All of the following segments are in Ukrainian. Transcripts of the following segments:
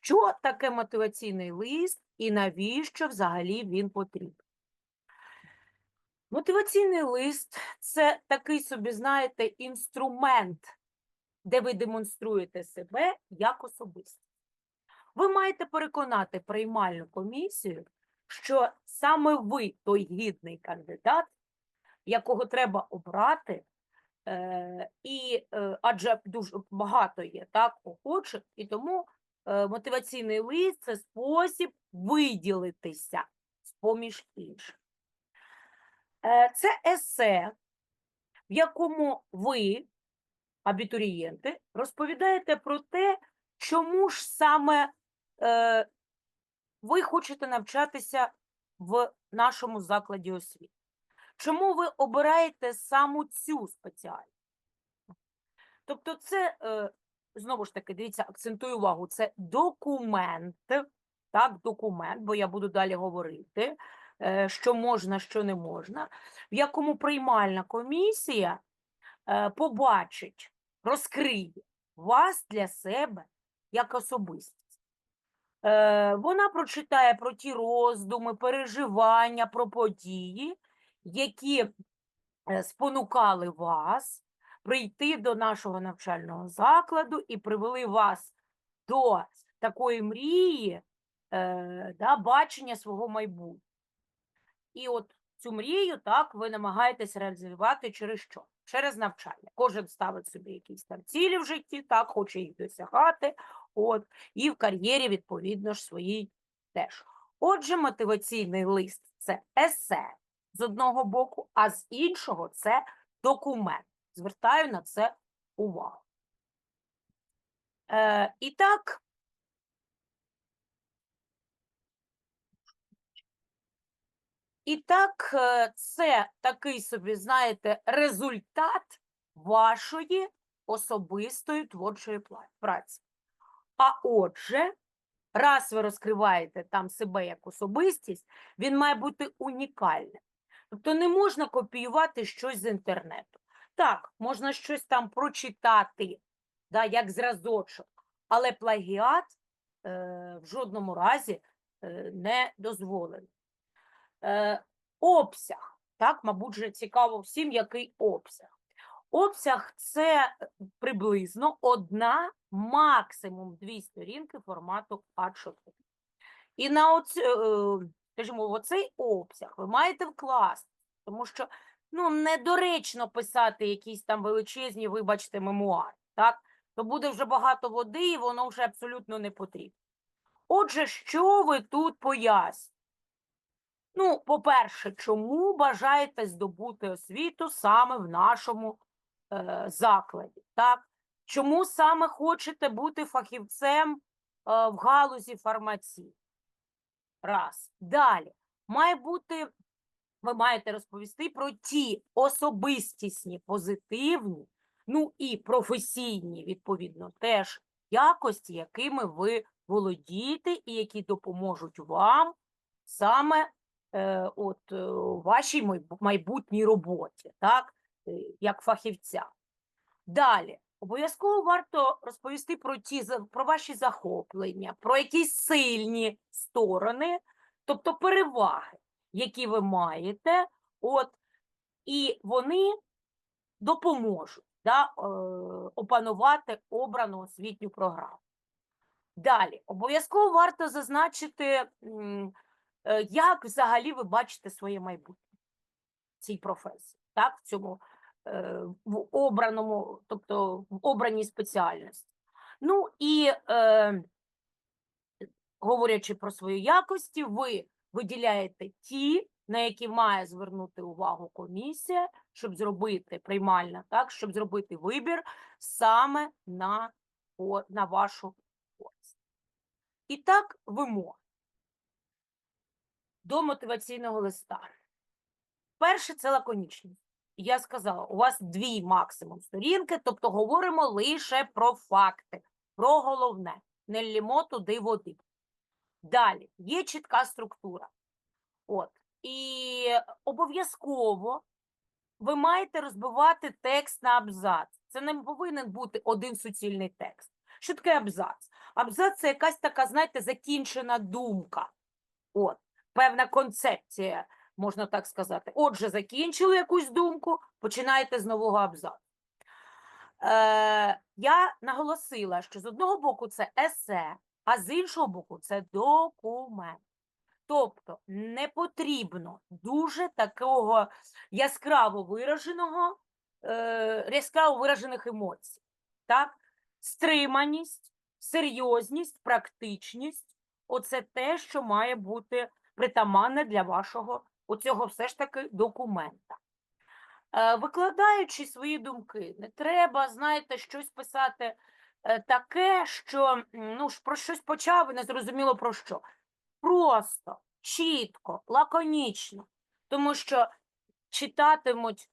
що таке мотиваційний лист і навіщо взагалі він потрібен. Мотиваційний лист це такий собі, знаєте, інструмент, де ви демонструєте себе як особистість. Ви маєте переконати приймальну комісію, що саме ви той гідний кандидат, якого треба обрати, е, і, е, адже дуже багато є так, охочих, і тому мотиваційний лист це спосіб виділитися з-поміж інших. Е, Це есе, в якому ви, абітурієнти, розповідаєте про те, чому ж саме е, ви хочете навчатися в нашому закладі освіти. Чому ви обираєте саме цю спеціальність? Тобто, це е, знову ж таки, дивіться, акцентую увагу, це документ, так, документ, бо я буду далі говорити, е, що можна, що не можна, в якому приймальна комісія е, побачить, розкриє вас для себе як особистість. Е, Вона прочитає про ті роздуми, переживання, про події, які спонукали вас прийти до нашого навчального закладу і привели вас до такої мрії, е, да, бачення свого майбутнього. І от цю мрію так ви намагаєтесь реалізувати через що? Через навчання. Кожен ставить собі якісь там цілі в житті, так, хоче їх досягати, от, і в кар'єрі, відповідно ж, своїй теж. Отже, мотиваційний лист це есе з одного боку, а з іншого це документ. Звертаю на це увагу. Е, і так, і так, е, це такий собі, знаєте, результат вашої особистої творчої праці. А отже, раз ви розкриваєте там себе як особистість, він має бути унікальним. Тобто не можна копіювати щось з інтернету. Так, можна щось там прочитати, да, як зразочок, але плагіат е, в жодному разі е, не дозволений. Е, обсяг, так, мабуть, же цікаво всім, який обсяг. Обсяг це приблизно одна, максимум дві сторінки формату А4. І на оць, е, скажімо, оцей обсяг ви маєте вкласти, тому що ну, недоречно писати якісь там величезні, вибачте, мемуари, так? То буде вже багато води, і воно вже абсолютно не потрібно. Отже, що ви тут пояснюєте? Ну, по-перше, чому бажаєте здобути освіту саме в нашому е, закладі? Так? Чому саме хочете бути фахівцем е, в галузі фармації? Раз. Далі. Має бути, ви маєте розповісти про ті особистісні, позитивні, ну і професійні, відповідно, теж якості, якими ви володієте і які допоможуть вам саме е, от, е, вашій майбутній роботі, так, е, як фахівця. Далі, обов'язково варто розповісти про, ті, про ваші захоплення, про якісь сильні сторони, тобто переваги, які ви маєте, от, і вони допоможуть да, е, опанувати обрану освітню програму. Далі, обов'язково варто зазначити, е, як взагалі ви бачите своє майбутнє в цій професії, так, в цьому е, в обраному, тобто в обраній спеціальності. Ну і говорячи про свої якості, ви виділяєте ті, на які має звернути увагу комісія, щоб зробити приймальна, так, щоб зробити вибір саме на, на вашу користь. І так, вимоги до мотиваційного листа. Перше це лаконічність. Я сказала, у вас дві максимум сторінки, тобто говоримо лише про факти, про головне. Не лімо туди води. Далі є чітка структура. От. І обов'язково ви маєте розбивати текст на абзац. Це не повинен бути один суцільний текст. Що таке абзац? Абзац це якась така, знаєте, закінчена думка. От, певна концепція, можна так сказати. Отже, закінчили якусь думку, починаєте з нового абзацу. Е, я наголосила, що з одного боку це есе, а з іншого боку це документ. Тобто не потрібно дуже такого яскраво вираженого, е, яскраво виражених емоцій. Так? Стриманість, серйозність, практичність оце те, що має бути притаманне для вашого оцього все ж таки документа. Е, Викладаючи свої думки, не треба, знаєте, щось писати таке, що ну, ж про щось почав і не зрозуміло про що. Просто, чітко, лаконічно, тому що читатимуть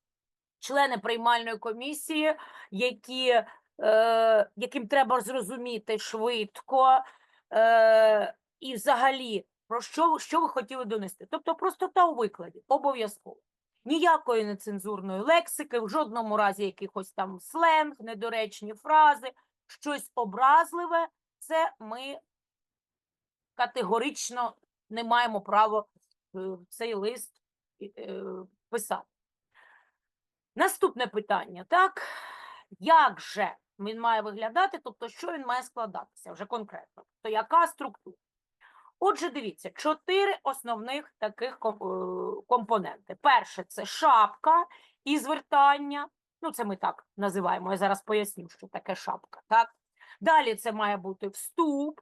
члени приймальної комісії, які, е, яким треба зрозуміти швидко е, і взагалі, про що, що ви хотіли донести. Тобто простота у викладі, обов'язково. Ніякої нецензурної лексики, в жодному разі якихось там сленг, недоречні фрази, щось образливе, це ми категорично не маємо права е, цей лист е, писати. Наступне питання, так? Як же він має виглядати, тобто що він має складатися вже конкретно? То яка структура? Отже, дивіться, чотири основних таких е, компоненти. Перше це шапка і звертання. Ну, це ми так називаємо. Я зараз поясню, що таке шапка. Так? Далі це має бути вступ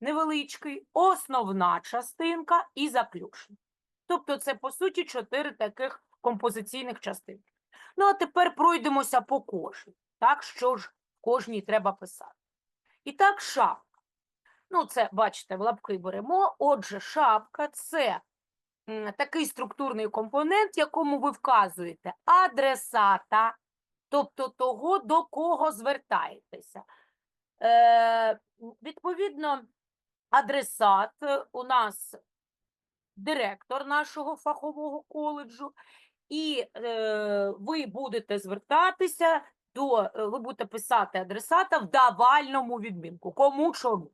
невеличкий, основна частинка і заключна. Тобто, це по суті чотири таких композиційних частинки. Ну, а тепер пройдемося по кожній. Так, що ж кожній треба писати. І так, шапка. Ну, це, бачите, в лапки беремо. Отже, шапка це такий структурний компонент, якому ви вказуєте адресата, тобто того, до кого звертаєтеся. Е, відповідно, адресат е, у нас директор нашого фахового коледжу, і е, ви будете звертатися до, е, ви будете писати адресата в давальному відмінку. Кому чому.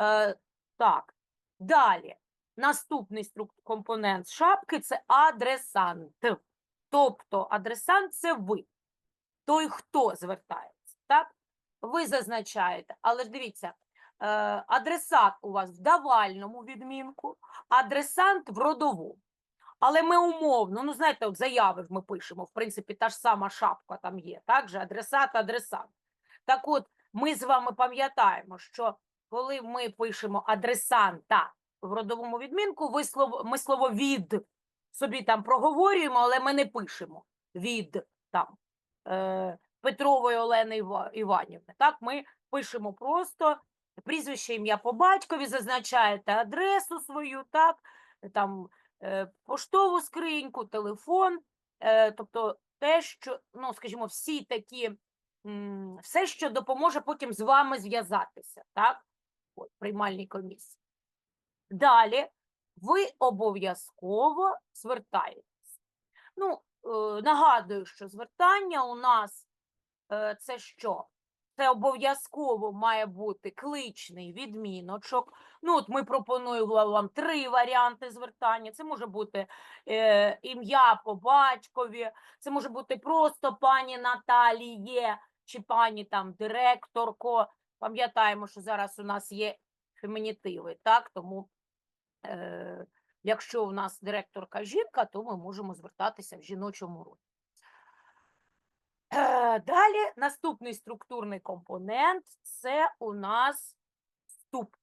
Е, так, далі. Наступний струк- компонент шапки це адресант. Тобто адресант це ви, той, хто звертається. Так? Ви зазначаєте, але ж дивіться, е, адресат у вас в давальному відмінку, адресант в родовому. Але ми умовно, ну знаєте, от заяви ми пишемо, в принципі, та ж сама шапка там є, так же адресат, адресант. Так от, ми з вами пам'ятаємо, що коли ми пишемо адресанта в родовому відмінку, ви слово, ми слово від собі там проговорюємо, але ми не пишемо від там Петрової Олени Іванівни. Так, ми пишемо просто прізвище, ім'я по батькові, зазначаєте адресу свою, так, там е, поштову скриньку, телефон, е, тобто те, що, ну, скажімо, всі такі, все, що допоможе потім з вами зв'язатися, так, от, приймальній комісії. Далі ви обов'язково звертаєтесь. Ну, е, нагадую, що звертання у нас е, це що? Це обов'язково має бути кличний відміночок. Ну, от ми пропонуємо вам три варіанти звертання. Це може бути е, ім'я по батькові, це може бути просто пані Наталіє чи пані там директорко. Пам'ятаємо, що зараз у нас є фемінітиви, так? Тому е, якщо у нас директорка жінка, то ми можемо звертатися в жіночому роді. Е, Далі наступний структурний компонент це у нас вступ.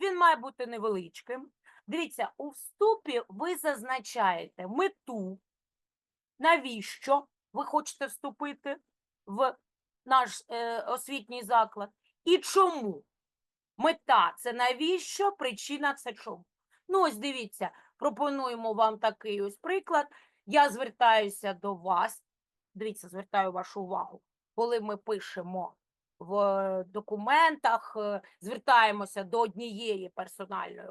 Він має бути невеличким. Дивіться, у вступі ви зазначаєте мету, навіщо ви хочете вступити в наш е, освітній заклад, і чому. Мета це навіщо, причина це чому. Ну, ось дивіться, пропонуємо вам такий ось приклад. Я звертаюся до вас. Дивіться, звертаю вашу увагу. Коли ми пишемо в документах, е, звертаємося до однієї персональної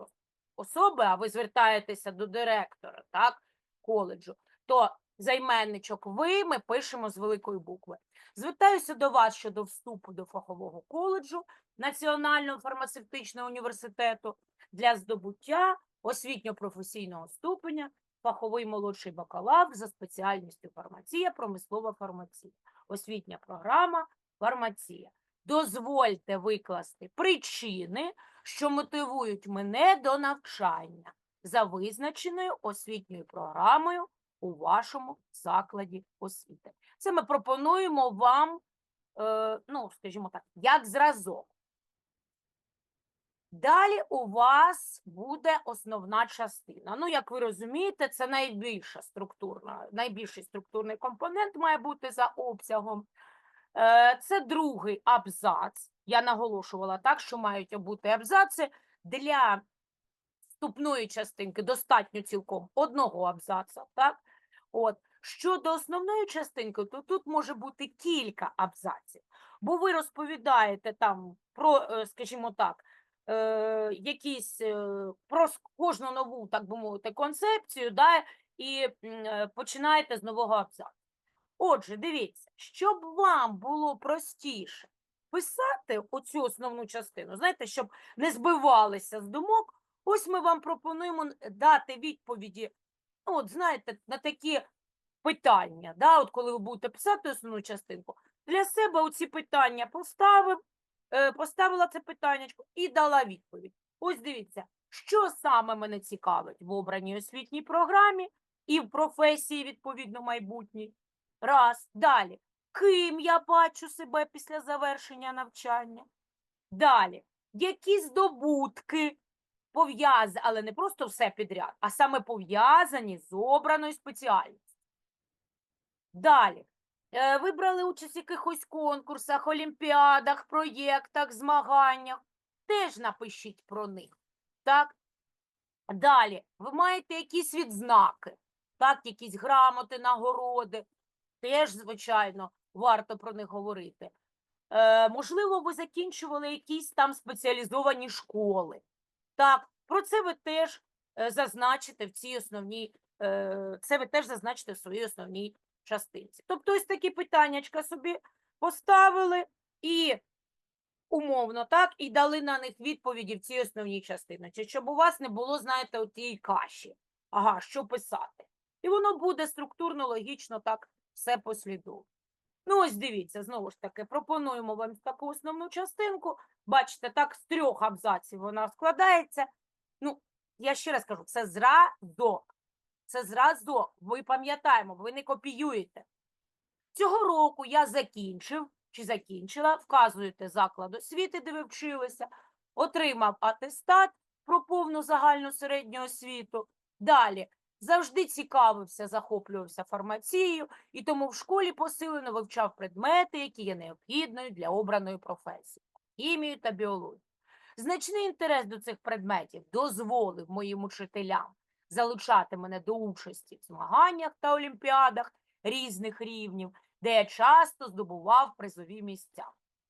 особи, а ви звертаєтеся до директора так, коледжу, то займенничок ви ми пишемо з великої букви. Звертаюся до вас щодо вступу до фахового коледжу Національного фармацевтичного університету для здобуття освітньо-професійного ступеня фаховий молодший бакалавр за спеціальністю фармація, промислова фармація, освітня програма фармація. Дозвольте викласти причини, що мотивують мене до навчання за визначеною освітньою програмою у вашому закладі освіти. Це ми пропонуємо вам, е, ну, скажімо так, як зразок. Далі у вас буде основна частина. Ну, як ви розумієте, це найбільша структурна, найбільший структурний компонент має бути за обсягом. Е, Це другий абзац. Я наголошувала так, що мають бути абзаци для вступної частинки достатньо цілком одного абзаца. Так? От. Щодо основної частинки, то тут може бути кілька абзаців, бо ви розповідаєте там про, е, скажімо так, е, якісь е, про кожну нову, так би мовити, концепцію, да, і е, починаєте з нового абзацу. Отже, дивіться, щоб вам було простіше писати оцю основну частину, знаєте, щоб не збивалися з думок, ось ми вам пропонуємо дати відповіді, ну, от знаєте, на такі питання, да, от коли ви будете писати основну частинку, для себе оці питання поставив, поставила це питаннячко і дала відповідь. Ось дивіться, що саме мене цікавить в обраній освітній програмі і в професії, відповідно, майбутній. Раз. Далі. Ким я бачу себе після завершення навчання? Далі. Які здобутки пов'язані, але не просто все підряд, а саме пов'язані з обраною спеціальністю. Далі. Е, Ви брали участь в якихось конкурсах, олімпіадах, проєктах, змаганнях. Теж напишіть про них. Так? Далі. Ви маєте якісь відзнаки, так, якісь грамоти, нагороди. Теж, звичайно, варто про них говорити. Е, можливо, ви закінчували якісь там спеціалізовані школи. Так, про це ви теж е, зазначите в цій основній, е, це ви теж зазначите в своїй основній частинці. Тобто ось такі питаннячка собі поставили і умовно, так, і дали на них відповіді в цій основній частині. Щоб у вас не було, знаєте, от тієї каші. Ага, що писати. І воно буде структурно, логічно так все послідовно. Ну, ось дивіться, знову ж таки, пропонуємо вам таку основну частинку. Бачите, так, з трьох абзаців вона складається. Ну, я ще раз кажу, це зразок. Це зразок. Ви пам'ятаємо, ви не копіюєте. Цього року я закінчив чи закінчила, вказуєте заклад освіти, де ви вчилися, отримав атестат про повну загальну середню освіту. Далі завжди цікавився, захоплювався фармацією, і тому в школі посилено вивчав предмети, які є необхідною для обраної професії хімію та біологію. Значний інтерес до цих предметів дозволив моїм учителям залучати мене до участі в змаганнях та олімпіадах різних рівнів, де я часто здобував призові місця.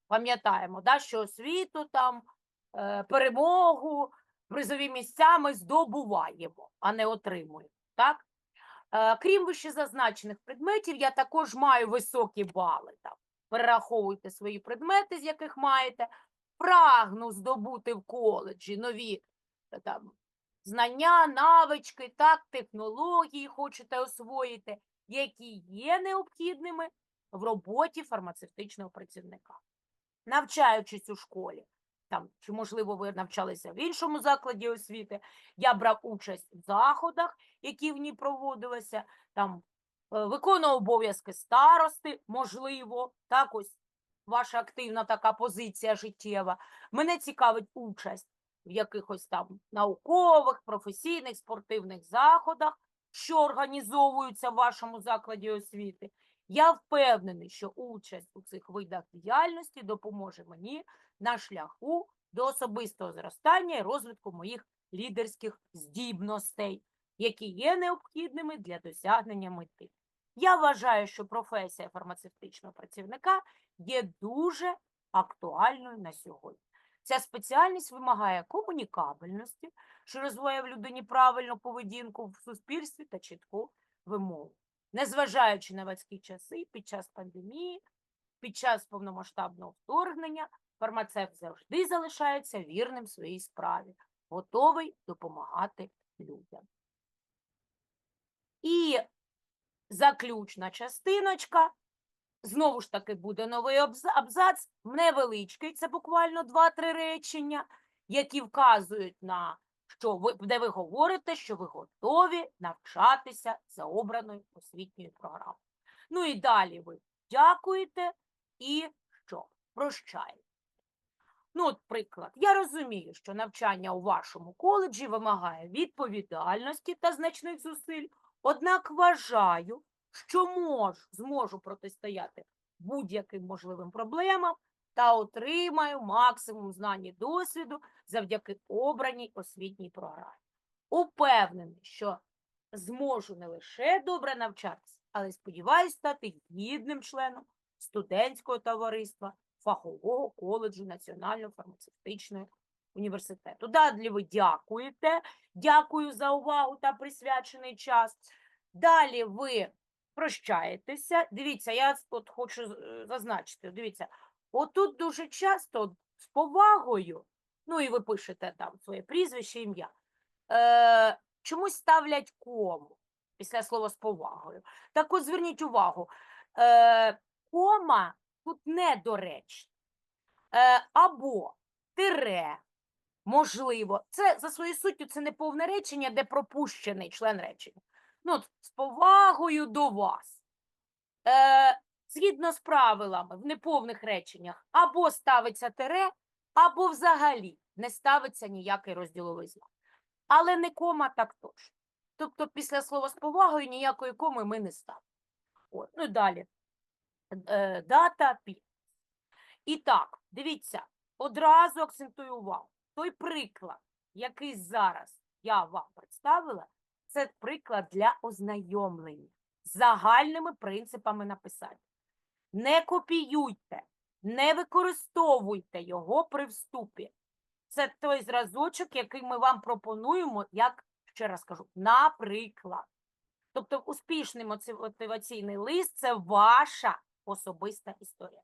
Пам'ятаємо, да, що освіту там, е, перемогу, призові місця ми здобуваємо, а не отримуємо. Так? Е, Крім вищезазначених предметів, я також маю високі бали. Там. Перераховуйте свої предмети, з яких маєте. Прагну здобути в коледжі нові е, там, знання, навички, так, технології хочете освоїти, які є необхідними в роботі фармацевтичного працівника. Навчаючись у школі, там, чи, можливо, ви навчалися в іншому закладі освіти, я брав участь в заходах, які в ній проводилися, там, е, виконував обов'язки старости, можливо, так ось ваша активна така позиція життєва. Мене цікавить участь в якихось там наукових, професійних, спортивних заходах, що організовуються в вашому закладі освіти. Я впевнений, що участь у цих видах діяльності допоможе мені на шляху до особистого зростання і розвитку моїх лідерських здібностей, які є необхідними для досягнення мети. Я вважаю, що професія фармацевтичного працівника є дуже актуальною на сьогодні. Ця спеціальність вимагає комунікабельності, що розвиває в людині правильну поведінку в суспільстві та чітку вимогу. Незважаючи на важкі часи, під час пандемії, під час повномасштабного вторгнення, фармацевт завжди залишається вірним своїй справі, готовий допомагати людям. І заключна частиночка. Знову ж таки буде новий абзац, невеличкий, це буквально 2-3 речення, які вказують на що ви, де ви говорите, що ви готові навчатися за обраною освітньою програмою. Ну і далі ви дякуєте і що? Прощаєте. Ну, от приклад. Я розумію, що навчання у вашому коледжі вимагає відповідальності та значних зусиль, однак вважаю, що можу, зможу протистояти будь-яким можливим проблемам та отримаю максимум знань і досвіду завдяки обраній освітній програмі. Упевнений, що зможу не лише добре навчатися, але сподіваюся стати гідним членом студентського товариства фахового коледжу Національного фармацевтичного університету. Далі ви дякуєте. Дякую за увагу та присвячений час. Далі ви прощаєтеся. Дивіться, я от хочу е, зазначити. Дивіться, отут дуже часто з повагою, ну і ви пишете там своє прізвище, ім'я. Е, чомусь ставлять кому після слова з повагою. Так от зверніть увагу, е, кома тут недоречна. Е, або тире, можливо. Це за своєю суттю це не повне речення, де пропущений член речення. Ну, з повагою до вас. Е, згідно з правилами, в неповних реченнях або ставиться тире, або взагалі не ставиться ніякий розділовий знак. Але не кома так точно. Тобто після слова з повагою ніякої коми ми не ставимо. От, ну і далі. Е, дата пі. І так, дивіться, одразу акцентую увагу. Той приклад, який зараз я вам представила, це приклад для ознайомлення з загальними принципами написання. Не копіюйте, не використовуйте його при вступі. Це той зразочок, який ми вам пропонуємо, як ще раз кажу, наприклад. Тобто успішний мотиваційний лист це ваша особиста історія,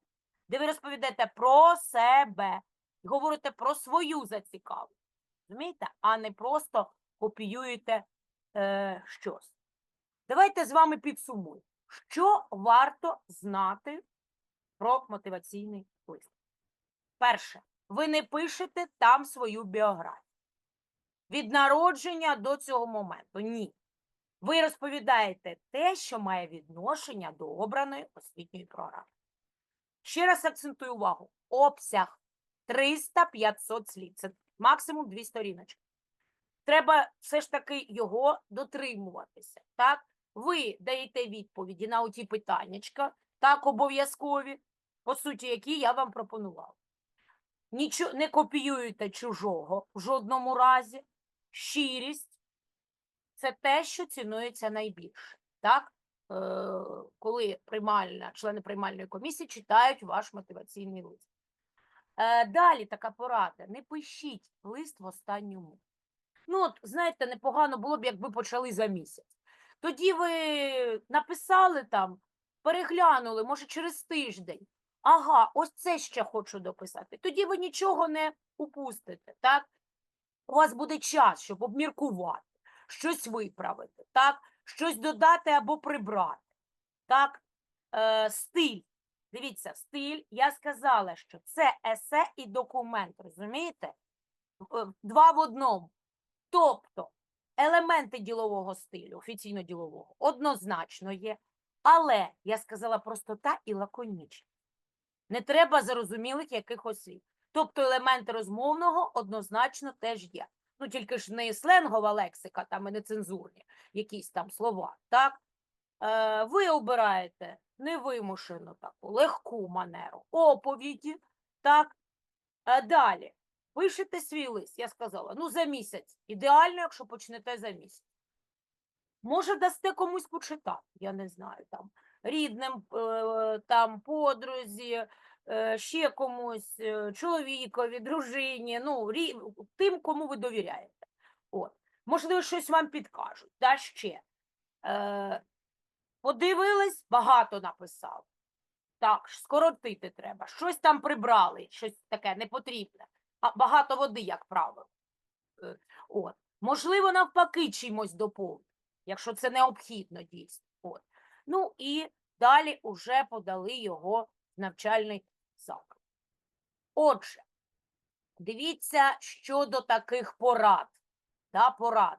де ви розповідаєте про себе, говорите про свою зацікавленість, розумієте? А не просто копіюєте е, щось. Давайте з вами підсумуємо, що варто знати про мотиваційний лист. Перше, ви не пишете там свою біографію. Від народження до цього моменту. Ні. Ви розповідаєте те, що має відношення до обраної освітньої програми. Ще раз акцентую увагу: обсяг 300-500 слів. Це максимум дві сторіночки. Треба все ж таки його дотримуватися. Так? Ви даєте відповіді на оті питаннячка, так обов'язкові, по суті, які я вам пропонувала. Нічого не копіюєте чужого в жодному разі. Щирість це те, що цінується найбільше. Так? Е, коли приймальна, члени приймальної комісії читають ваш мотиваційний лист. Е, далі така порада: не пишіть лист в останньому. Ну, от, знаєте, непогано було б, якби почали за місяць. Тоді ви написали там, переглянули, може, через тиждень. Ага, ось це ще хочу дописати. Тоді ви нічого не упустите, так? У вас буде час, щоб обміркувати, щось виправити, так? Щось додати або прибрати. Так? Е, стиль. Дивіться, стиль, я сказала, що це есе і документ, розумієте? Е, Два в одному. Тобто елементи ділового стилю, офіційно-ділового, однозначно є, але я сказала простота і лаконічність. Не треба зарозумілих якихось слів. Тобто елементи розмовного однозначно теж є. Ну, тільки ж не сленгова лексика, там і нецензурні якісь там слова, так? Е, ви обираєте невимушену таку легку манеру оповіді, так? Е, далі. Пишете свій лист, я сказала, ну за місяць. Ідеально, якщо почнете за місяць. Може, дасте комусь почитати, я не знаю, там, рідним, е, там, подрузі, е, ще комусь, е, чоловікові, дружині, ну, рі- тим, кому ви довіряєте. От. Можливо, щось вам підкажуть. Да, ще. Е, Подивились, багато написали. Так, скоротити треба. Щось там прибрали, щось таке непотрібне. Багато води, як правило. Е, От. Можливо, навпаки, чимось доповнити, якщо це необхідно дійсно. От. Ну і далі вже подали його в навчальний заклад. Отже, дивіться щодо таких порад. Да, порад.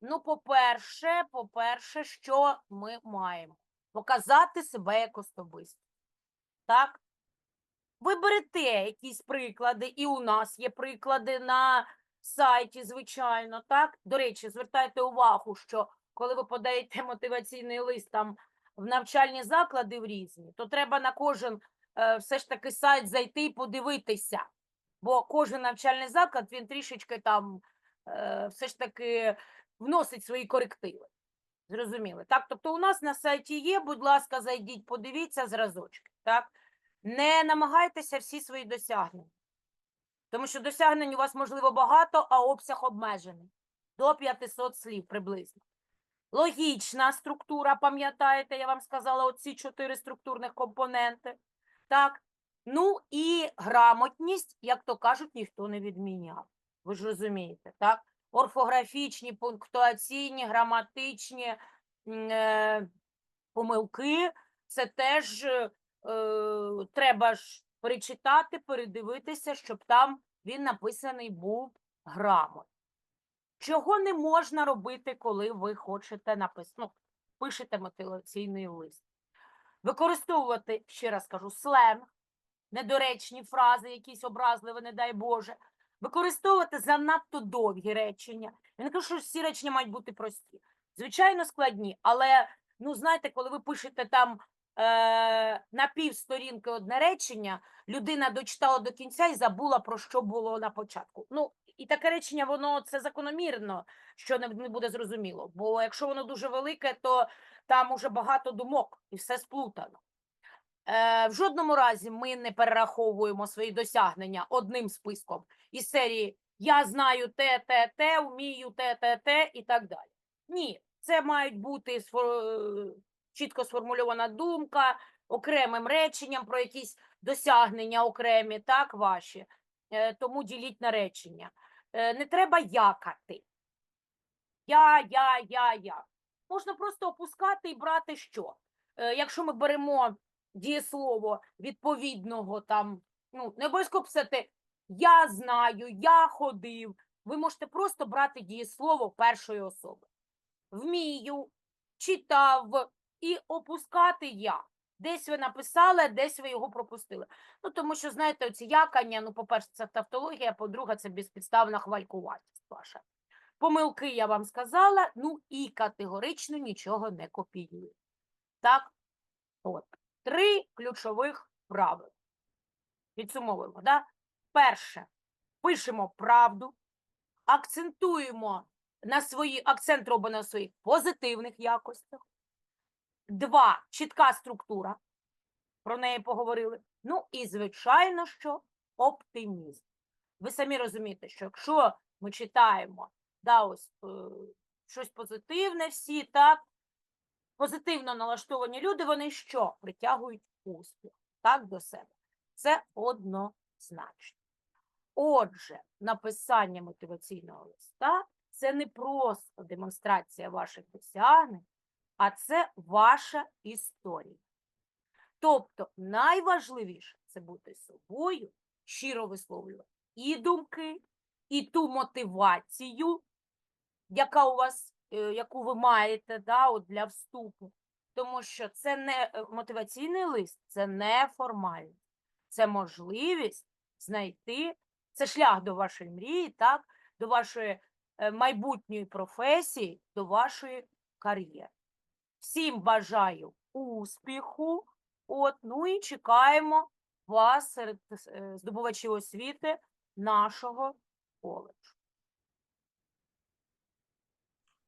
Ну, по-перше, по-перше, що ми маємо? Показати себе як особисто. Так? Ви берете якісь приклади, і у нас є приклади на сайті, звичайно, так? До речі, звертайте увагу, що коли ви подаєте мотиваційний лист там в навчальні заклади в різні, то треба на кожен е, все ж таки сайт зайти і подивитися. Бо кожен навчальний заклад він трішечки там е, все ж таки вносить свої корективи. Зрозуміли? Так, тобто у нас на сайті є, будь ласка, зайдіть, подивіться зразочки. Так? Не намагайтеся всі свої досягнення. Тому що досягнень у вас можливо багато, а обсяг обмежений. До 500 слів приблизно. Логічна структура, пам'ятаєте, я вам сказала, оці чотири структурних компоненти. Так. Ну і грамотність, як то кажуть, ніхто не відміняв. Ви ж розумієте, так? Орфографічні, пунктуаційні, граматичні е, помилки. Це теж е, треба ж перечитати, передивитися, щоб там він написаний був грамотно. Чого не можна робити, коли ви хочете написати, ну, пишете мотиваційний лист? Використовувати, ще раз кажу, сленг, недоречні фрази, якісь образливі, не дай Боже. Використовувати занадто довгі речення. Я не кажу, що всі речення мають бути прості. Звичайно, складні, але, ну, знаєте, коли ви пишете там е, на півсторінки одне речення, людина дочитала до кінця і забула, про що було на початку. Ну, і таке речення, воно це закономірно, що не, не буде зрозуміло. Бо якщо воно дуже велике, то там уже багато думок і все сплутано. Е, в жодному разі ми не перераховуємо свої досягнення одним списком із серії Я знаю те, те, те, вмію те, те, те і так далі. Ні, це мають бути чітко сформульована думка, окремим реченням про якісь досягнення окремі, так, ваші. Е, Тому діліть на речення. Е, Не треба якати. Я, я, я, я. Можна просто опускати і брати що? Е, Якщо ми беремо дієслово відповідного там, ну, не обов'язково писати я знаю, я ходив. Ви можете просто брати дієслово першої особи. Вмію, читав і опускати я. Десь ви написали, десь ви його пропустили. Ну, тому що, знаєте, оці якання, ну, по-перше, це тавтологія, по-друге, це безпідставна хвалькуватість ваша. Помилки я вам сказала, ну і категорично нічого не копіюю. Так? От. Три ключових правил. Підсумовуємо, да? Перше, пишемо правду, акцентуємо на свої, акцент робимо на своїх позитивних якостях. Два, чітка структура. Про неї поговорили. Ну і, звичайно, що оптимізм. Ви самі розумієте, що якщо ми читаємо да, ось, е, щось позитивне всі, так, позитивно налаштовані люди, вони що? Притягують успіх так, до себе. Це однозначно. Отже, написання мотиваційного листа це не просто демонстрація ваших досягнень, а це ваша історія. Тобто найважливіше це бути собою, щиро висловлювати і думки, і ту мотивацію, яка у вас, е, яку ви маєте да, от для вступу. Тому що це не е, мотиваційний лист, це не формальність, це можливість знайти, це шлях до вашої мрії, так, до вашої е, майбутньої професії, до вашої кар'єри. Всім бажаю успіху. От, ну і чекаємо вас серед е, здобувачів освіти нашого коледжу.